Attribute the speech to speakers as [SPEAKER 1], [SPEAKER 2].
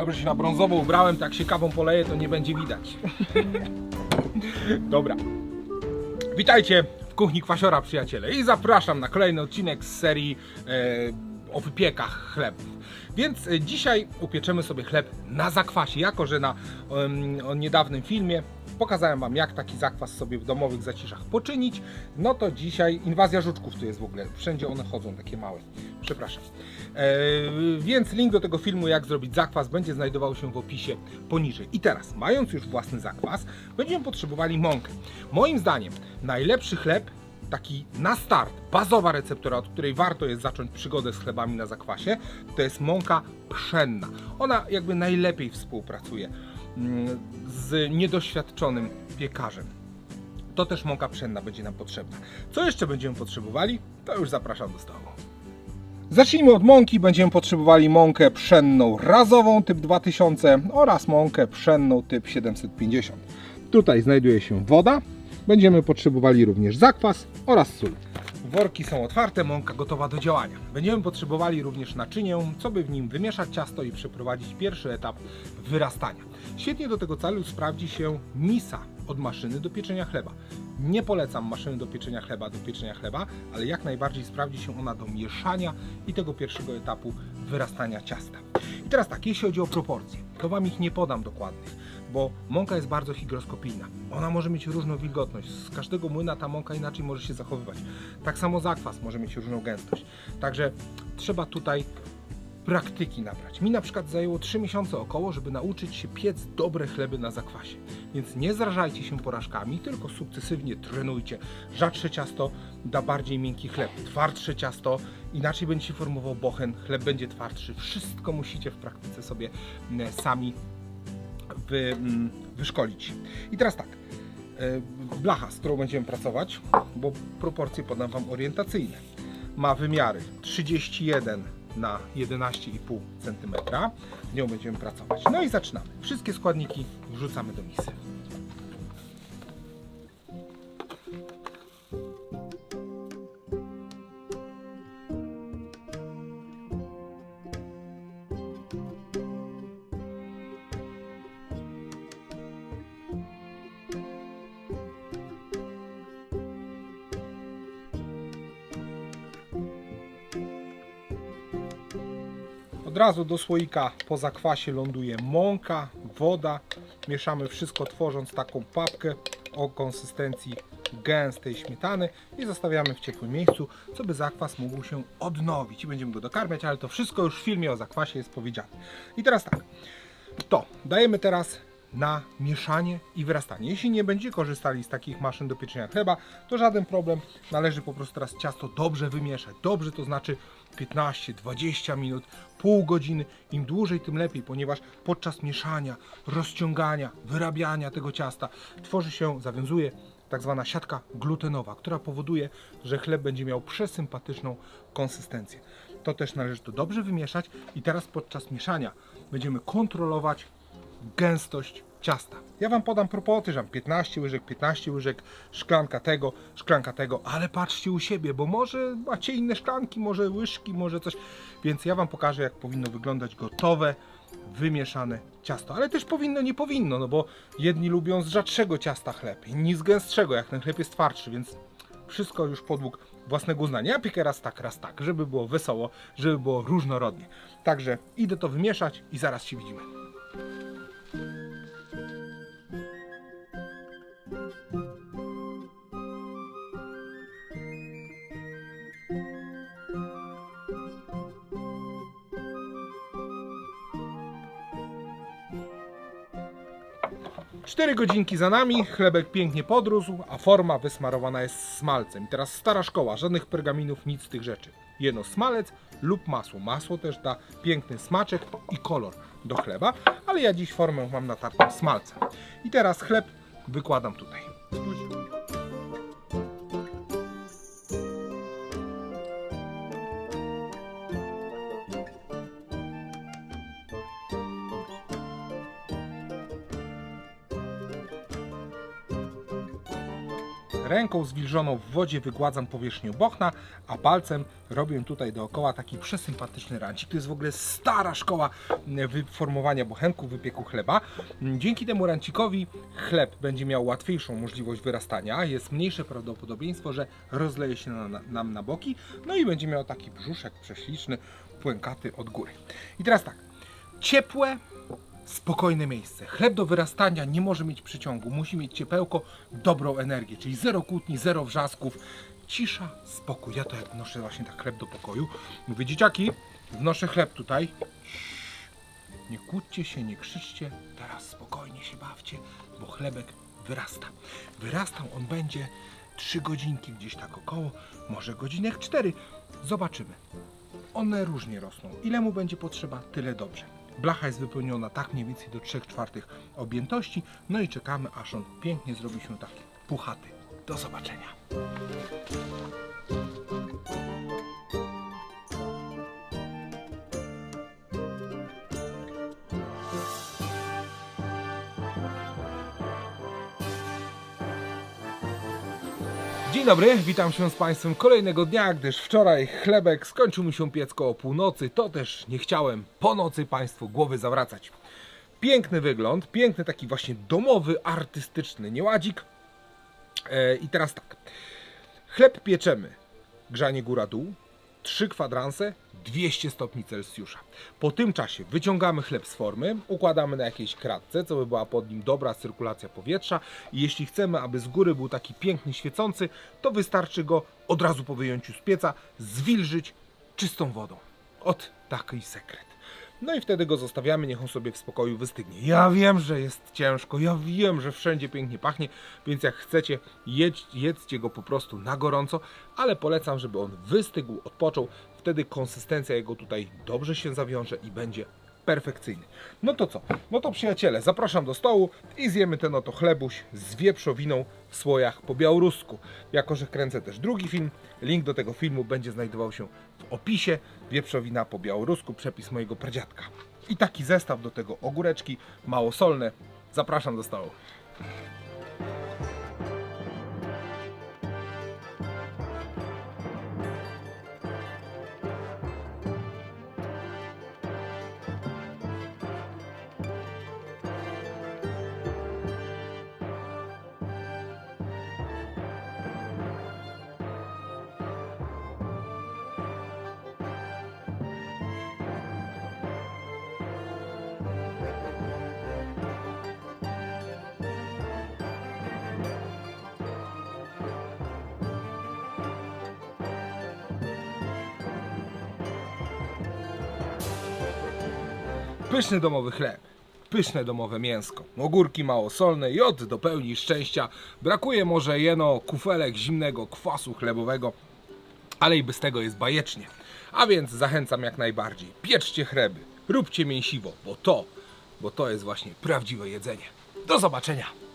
[SPEAKER 1] Dobrze się na brązowo ubrałem, tak się kawą poleję, to nie będzie widać. Dobra. Witajcie w kuchni Kwasiora, przyjaciele. I zapraszam na kolejny odcinek z serii e, o wypiekach chlebów. Więc e, dzisiaj upieczemy sobie chleb na zakwasie. Jako, że na niedawnym filmie pokazałem Wam, jak taki zakwas sobie w domowych zaciszach poczynić, no to dzisiaj inwazja żuczków tu jest w ogóle. Wszędzie one chodzą, takie małe. Przepraszam. E, więc link do tego filmu, jak zrobić zakwas, będzie znajdował się w opisie poniżej. I teraz, mając już własny zakwas, będziemy potrzebowali mąkę. Moim zdaniem, najlepszy chleb, taki na start, bazowa receptura, od której warto jest zacząć przygodę z chlebami na zakwasie, to jest mąka pszenna. Ona jakby najlepiej współpracuje z niedoświadczonym piekarzem. To też mąka pszenna będzie nam potrzebna. Co jeszcze będziemy potrzebowali? To już zapraszam do stołu. Zacznijmy od mąki. Będziemy potrzebowali mąkę pszenną razową typ 2000 oraz mąkę pszenną typ 750. Tutaj znajduje się woda. Będziemy potrzebowali również zakwas oraz sól. Worki są otwarte, mąka gotowa do działania. Będziemy potrzebowali również naczynię, co by w nim wymieszać ciasto i przeprowadzić pierwszy etap wyrastania. Świetnie do tego celu sprawdzi się misa od maszyny do pieczenia chleba. Nie polecam maszyny do pieczenia chleba do pieczenia chleba, ale jak najbardziej sprawdzi się ona do mieszania i tego pierwszego etapu wyrastania ciasta. I teraz tak, jeśli chodzi o proporcje, to Wam ich nie podam dokładnych, bo mąka jest bardzo hygroskopijna. Ona może mieć różną wilgotność. Z każdego młyna ta mąka inaczej może się zachowywać. Tak samo zakwas może mieć różną gęstość. Także trzeba tutaj praktyki nabrać. Mi na przykład zajęło 3 miesiące około, żeby nauczyć się piec dobre chleby na zakwasie. Więc nie zrażajcie się porażkami, tylko sukcesywnie trenujcie. Rzadsze ciasto da bardziej miękki chleb, twardsze ciasto inaczej będzie się formował bochen, chleb będzie twardszy. Wszystko musicie w praktyce sobie sami wy, mm, wyszkolić. I teraz tak, e, blacha, z którą będziemy pracować, bo proporcje podam Wam orientacyjne. Ma wymiary 31 na 11,5 cm. Z nią będziemy pracować. No i zaczynamy. Wszystkie składniki wrzucamy do misy. Od razu do słoika po zakwasie ląduje mąka, woda. Mieszamy wszystko tworząc taką papkę o konsystencji gęstej śmietany i zostawiamy w ciepłym miejscu, co by zakwas mógł się odnowić i będziemy go dokarmiać, ale to wszystko już w filmie o zakwasie jest powiedziane. I teraz tak, to dajemy teraz na mieszanie i wyrastanie. Jeśli nie będziecie korzystali z takich maszyn do pieczenia chleba, to żaden problem. Należy po prostu teraz ciasto dobrze wymieszać. Dobrze to znaczy 15-20 minut, pół godziny. Im dłużej, tym lepiej, ponieważ podczas mieszania, rozciągania, wyrabiania tego ciasta tworzy się, zawiązuje tak zwana siatka glutenowa, która powoduje, że chleb będzie miał przesympatyczną konsystencję. To też należy to dobrze wymieszać i teraz podczas mieszania będziemy kontrolować gęstość ciasta. Ja Wam podam propoty, że mam 15 łyżek, 15 łyżek, szklanka tego, szklanka tego, ale patrzcie u siebie, bo może macie inne szklanki, może łyżki, może coś. Więc ja Wam pokażę, jak powinno wyglądać gotowe, wymieszane ciasto. Ale też powinno, nie powinno, no bo jedni lubią z rzadszego ciasta chleb, inni z gęstszego, jak ten chleb jest twardszy, więc wszystko już podług własnego uznania. Ja piekę raz tak, raz tak, żeby było wesoło, żeby było różnorodnie. Także idę to wymieszać i zaraz się widzimy. Cztery godzinki za nami, chlebek pięknie podrósł, a forma wysmarowana jest smalcem. I teraz stara szkoła, żadnych pergaminów, nic z tych rzeczy. Jedno smalec lub masło. Masło też da piękny smaczek i kolor do chleba, ale ja dziś formę mam natartą smalcem. I teraz chleb wykładam tutaj. Ręką zwilżoną w wodzie wygładzam powierzchnię bochna, a palcem robię tutaj dookoła taki przesympatyczny rancik. To jest w ogóle stara szkoła mm, wyformowania bochenków, wypieku chleba. Mm, Dzięki temu rancikowi chleb będzie miał łatwiejszą możliwość wyrastania, jest mniejsze prawdopodobieństwo, że rozleje się na- na- nam na boki, no i będzie miał taki brzuszek prześliczny, płękaty od góry. I teraz tak, ciepłe, spokojne miejsce. Chleb do wyrastania nie może mieć przyciągu, musi mieć ciepełko, dobrą energię, czyli zero kłótni, zero wrzasków, cisza, spokój. Ja to jak wnoszę właśnie tak chleb do pokoju, mówię, dzieciaki, wnoszę chleb tutaj, nie kłóćcie się, nie krzyczcie, teraz spokojnie się bawcie, bo chlebek wyrasta. Wyrastał on będzie 3 godzinki gdzieś tak około, może godzinek 4. Zobaczymy. One różnie rosną. Ile mu będzie potrzeba, tyle dobrze. Blacha jest wypełniona tak mniej więcej do 3 czwartych objętości, no i czekamy aż on pięknie zrobi się taki puchaty. Do zobaczenia. Dzień dobry, witam się z Państwem kolejnego dnia, gdyż wczoraj chlebek skończył mi się piec koło północy, to też nie chciałem po nocy Państwu głowy zawracać. Piękny wygląd, piękny taki właśnie domowy, artystyczny nieładzik. E, I teraz tak, chleb pieczemy, grzanie góra-dół, 3 kwadranse, 200 stopni Celsjusza. Po tym czasie wyciągamy chleb z formy, układamy na jakiejś kratce, co by była pod nim dobra cyrkulacja powietrza i jeśli chcemy, aby z góry był taki piękny, świecący, to wystarczy go od razu po wyjęciu z pieca zwilżyć czystą wodą. Ot taki sekret. No i wtedy go zostawiamy, niech on sobie w spokoju wystygnie. Ja wiem, że jest ciężko, ja wiem, że wszędzie pięknie pachnie, więc jak chcecie, jedź, jedzcie go po prostu na gorąco, ale polecam, żeby on wystygł, odpoczął. Wtedy konsystencja jego tutaj dobrze się zawiąże i będzie perfekcyjny. No to co? No to przyjaciele, zapraszam do stołu i zjemy ten oto chlebuś z wieprzowiną w słojach po białorusku. Jako, że kręcę też drugi film, link do tego filmu będzie znajdował się w opisie. Wieprzowina po białorusku, przepis mojego pradziadka. I taki zestaw do tego ogóreczki małosolne. Zapraszam do stołu. Pyszny domowy chleb, pyszne domowe mięsko, ogórki małosolne, jod dopełni szczęścia. Brakuje może jeno kufelek zimnego kwasu chlebowego, ale i bez tego jest bajecznie. A więc zachęcam jak najbardziej. Pieczcie chleby, róbcie mięsiwo, bo to, bo to jest właśnie prawdziwe jedzenie. Do zobaczenia!